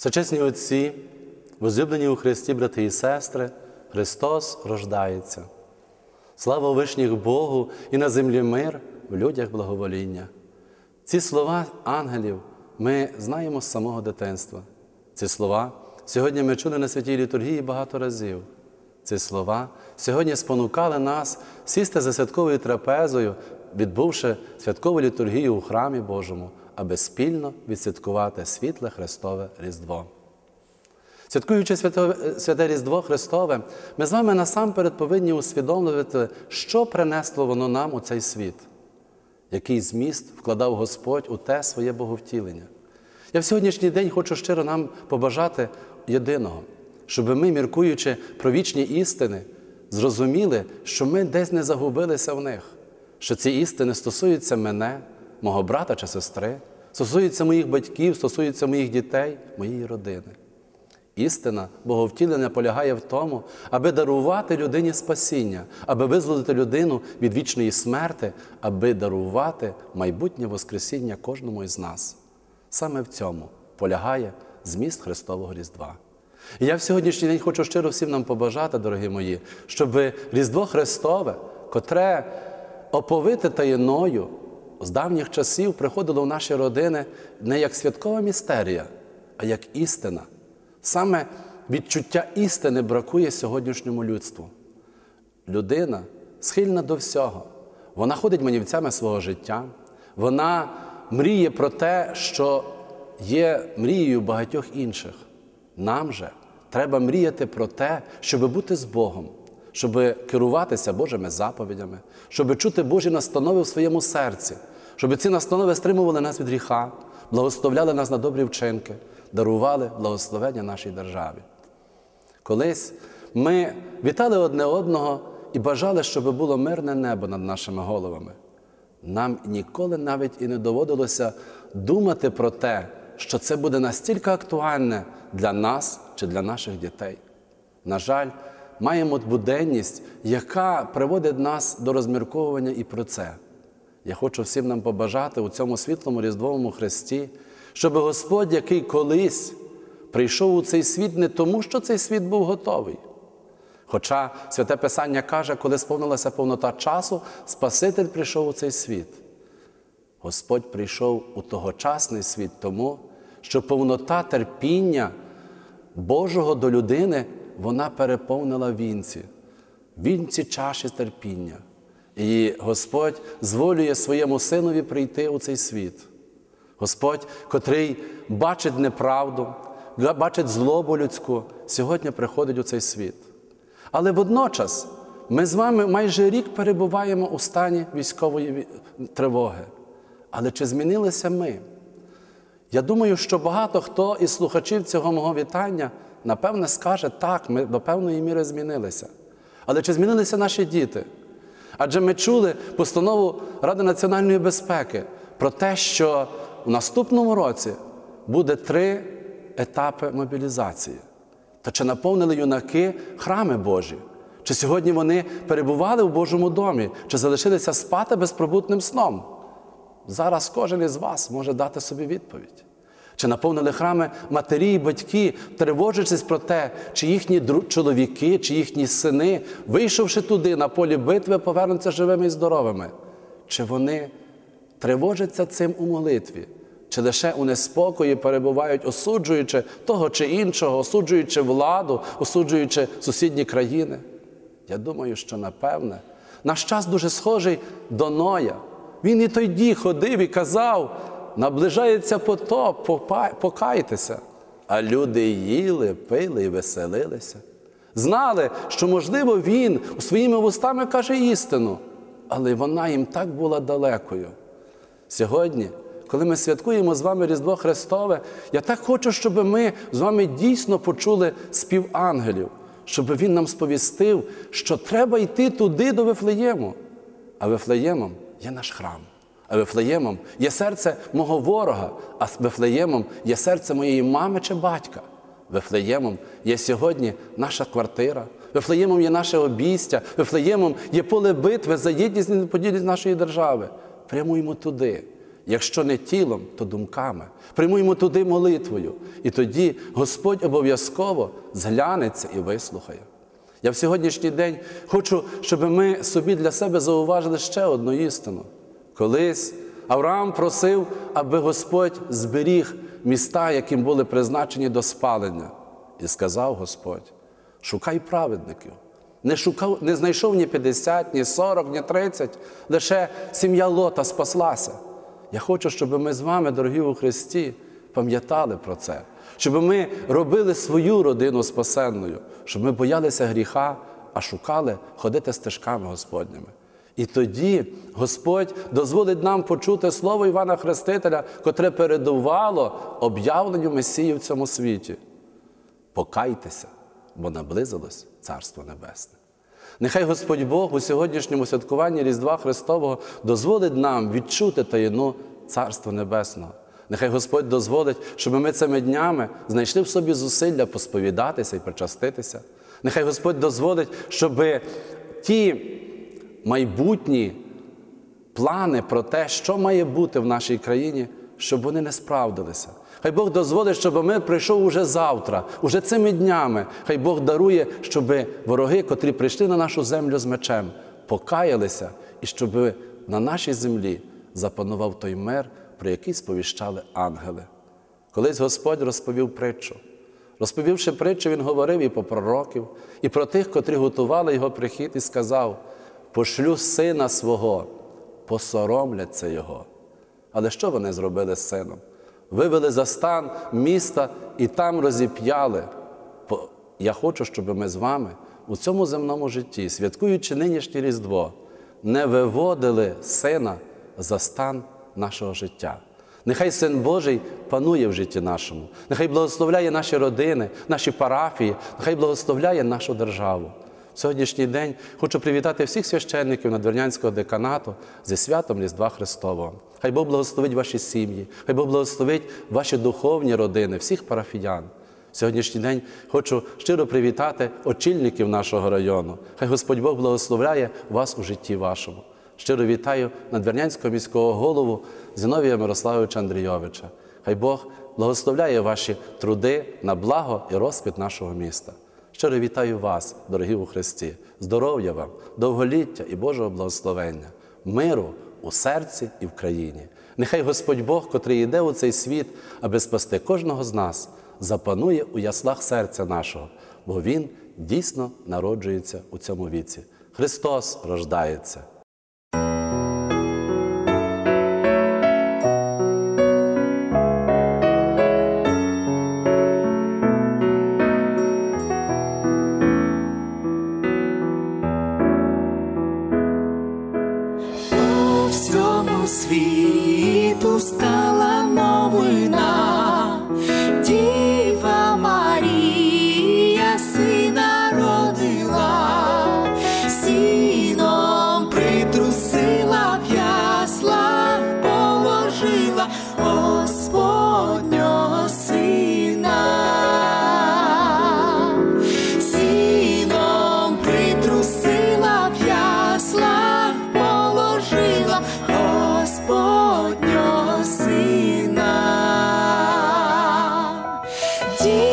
Сочесні отці, возлюблені у Христі, брати і сестри, Христос рождається. Слава вишніх Богу і на землі мир, в людях благовоління. Ці слова ангелів ми знаємо з самого дитинства. Ці слова сьогодні ми чули на святій літургії багато разів. Ці слова сьогодні спонукали нас сісти за святковою трапезою, відбувши святкову літургію у храмі Божому, аби спільно відсвяткувати світле Христове Різдво. Святкуючи святе Різдво Христове, ми з вами насамперед повинні усвідомлювати, що принесло воно нам у цей світ, який зміст вкладав Господь у те своє боговтілення. Я в сьогоднішній день хочу щиро нам побажати єдиного, щоб ми, міркуючи про вічні істини, зрозуміли, що ми десь не загубилися в них, що ці істини стосуються мене, мого брата чи сестри, стосуються моїх батьків, стосуються моїх дітей, моєї родини. Істина боговтілення полягає в тому, аби дарувати людині спасіння, аби визволити людину від вічної смерти, аби дарувати майбутнє Воскресіння кожному із нас. Саме в цьому полягає зміст Христового Різдва. І я в сьогоднішній день хочу щиро всім нам побажати, дорогі мої, щоб Різдво Христове, котре оповите таїною з давніх часів приходило в наші родини не як святкова містерія, а як істина. Саме відчуття істини бракує сьогоднішньому людству. Людина схильна до всього. Вона ходить манівцями свого життя, вона мріє про те, що є мрією багатьох інших. Нам же треба мріяти про те, щоб бути з Богом, щоб керуватися Божими заповідями, щоб чути Божі настанови в своєму серці, щоб ці настанови стримували нас від гріха, благословляли нас на добрі вчинки, дарували благословення нашій державі. Колись ми вітали одне одного і бажали, щоб було мирне небо над нашими головами. Нам ніколи навіть і не доводилося думати про те, що це буде настільки актуальне для нас чи для наших дітей. На жаль, маємо буденність, яка приводить нас до розмірковування і про це. Я хочу всім нам побажати у цьому світлому Різдвовому Христі, щоб Господь, який колись прийшов у цей світ не тому, що цей світ був готовий. Хоча Святе Писання каже, коли сповнилася повнота часу, Спаситель прийшов у цей світ. Господь прийшов у тогочасний світ тому, що повнота терпіння Божого до людини вона переповнила вінці, вінці чаші терпіння. І Господь зволює своєму синові прийти у цей світ. Господь, котрий бачить неправду, бачить злобу людську, сьогодні приходить у цей світ. Але водночас ми з вами майже рік перебуваємо у стані військової тривоги. Але чи змінилися ми? Я думаю, що багато хто із слухачів цього мого вітання, напевне, скаже, так, ми до певної міри змінилися. Але чи змінилися наші діти? Адже ми чули постанову Ради національної безпеки про те, що в наступному році буде три етапи мобілізації. Та чи наповнили юнаки храми Божі? Чи сьогодні вони перебували в Божому домі, чи залишилися спати безпробутним сном? Зараз кожен із вас може дати собі відповідь. Чи наповнили храми матері і батьки, тривожачись про те, чи їхні чоловіки, чи їхні сини, вийшовши туди на полі битви, повернуться живими і здоровими? Чи вони тривожаться цим у молитві? Чи лише у неспокої перебувають, осуджуючи того чи іншого, осуджуючи владу, осуджуючи сусідні країни? Я думаю, що напевне наш час дуже схожий до Ноя. Він і тоді ходив і казав: наближається потоп, покайтеся. А люди їли, пили і веселилися. Знали, що, можливо, він своїми вустами каже істину, але вона їм так була далекою. Сьогодні, коли ми святкуємо з вами Різдво Христове, я так хочу, щоб ми з вами дійсно почули спів ангелів, щоб він нам сповістив, що треба йти туди до Вифлеєму. А Вифлеємом є наш храм. А Вифлеємом є серце мого ворога, а Вифлеємом є серце моєї мами чи батька. Вифлеємом є сьогодні наша квартира, Вифлеємом є наше обійстя, Вифлеємом є поле битви за єдність і неподільність нашої держави. Прямуємо туди. Якщо не тілом, то думками. Приймуємо туди молитвою. І тоді Господь обов'язково зглянеться і вислухає. Я в сьогоднішній день хочу, щоб ми собі для себе зауважили ще одну істину. Колись Авраам просив, аби Господь зберіг міста, яким були призначені до спалення. І сказав Господь: шукай праведників. Не шукав, не знайшов ні 50, ні 40, ні 30, лише сім'я Лота спаслася. Я хочу, щоб ми з вами, дорогі у Христі, пам'ятали про це, щоб ми робили свою родину спасенною, щоб ми боялися гріха, а шукали ходити стежками Господніми. І тоді Господь дозволить нам почути слово Івана Хрестителя, котре передувало об'явленню Месії в цьому світі. Покайтеся, бо наблизилось Царство Небесне. Нехай Господь Бог у сьогоднішньому святкуванні Різдва Христового дозволить нам відчути таїну Царства Небесного. Нехай Господь дозволить, щоб ми цими днями знайшли в собі зусилля посповідатися і причаститися. Нехай Господь дозволить, щоб ті майбутні плани про те, що має бути в нашій країні, щоб вони не справдилися. Хай Бог дозволить, щоб мир прийшов уже завтра, уже цими днями. Хай Бог дарує, щоб вороги, котрі прийшли на нашу землю з мечем, покаялися і щоб на нашій землі запанував той мир, про який сповіщали ангели. Колись Господь розповів притчу. Розповівши притчу, Він говорив і про пророків, і про тих, котрі готували його прихід, і сказав: пошлю сина свого, посоромляться його. Але що вони зробили з сином? Вивели за стан міста і там розіп'яли. Я хочу, щоб ми з вами у цьому земному житті, святкуючи нинішнє Різдво, не виводили сина за стан нашого життя. Нехай Син Божий панує в житті нашому, нехай благословляє наші родини, наші парафії, нехай благословляє нашу державу. В сьогоднішній день хочу привітати всіх священників Надвірнянського деканату зі святом Різдва Христового. Хай Бог благословить ваші сім'ї, хай Бог благословить ваші духовні родини, всіх парафіян. В сьогоднішній день хочу щиро привітати очільників нашого району. Хай Господь Бог благословляє вас у житті вашому. Щиро вітаю надвірнянського міського голову Зіновія Мирославовича Андрійовича. Хай Бог благословляє ваші труди на благо і розквіт нашого міста. Щиро вітаю вас, дорогі у Христі, здоров'я вам, довголіття і Божого благословення, миру у серці і в країні. Нехай Господь Бог, котрий йде у цей світ, аби спасти кожного з нас, запанує у яслах серця нашого, бо Він дійсно народжується у цьому віці. Христос рождається. See.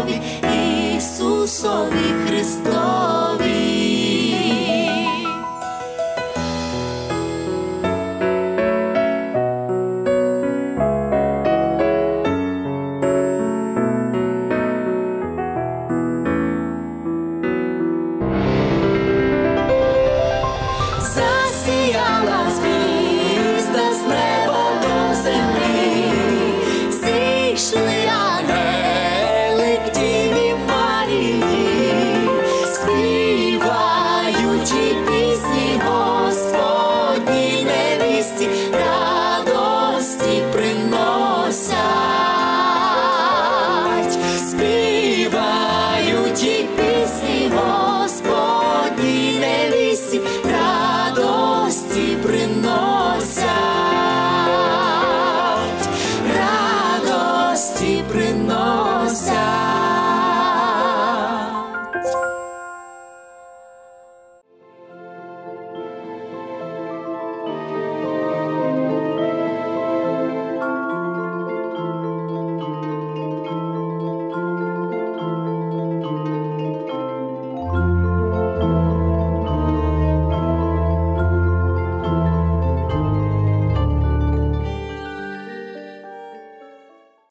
любові Ісусові Христові. Засіяла звір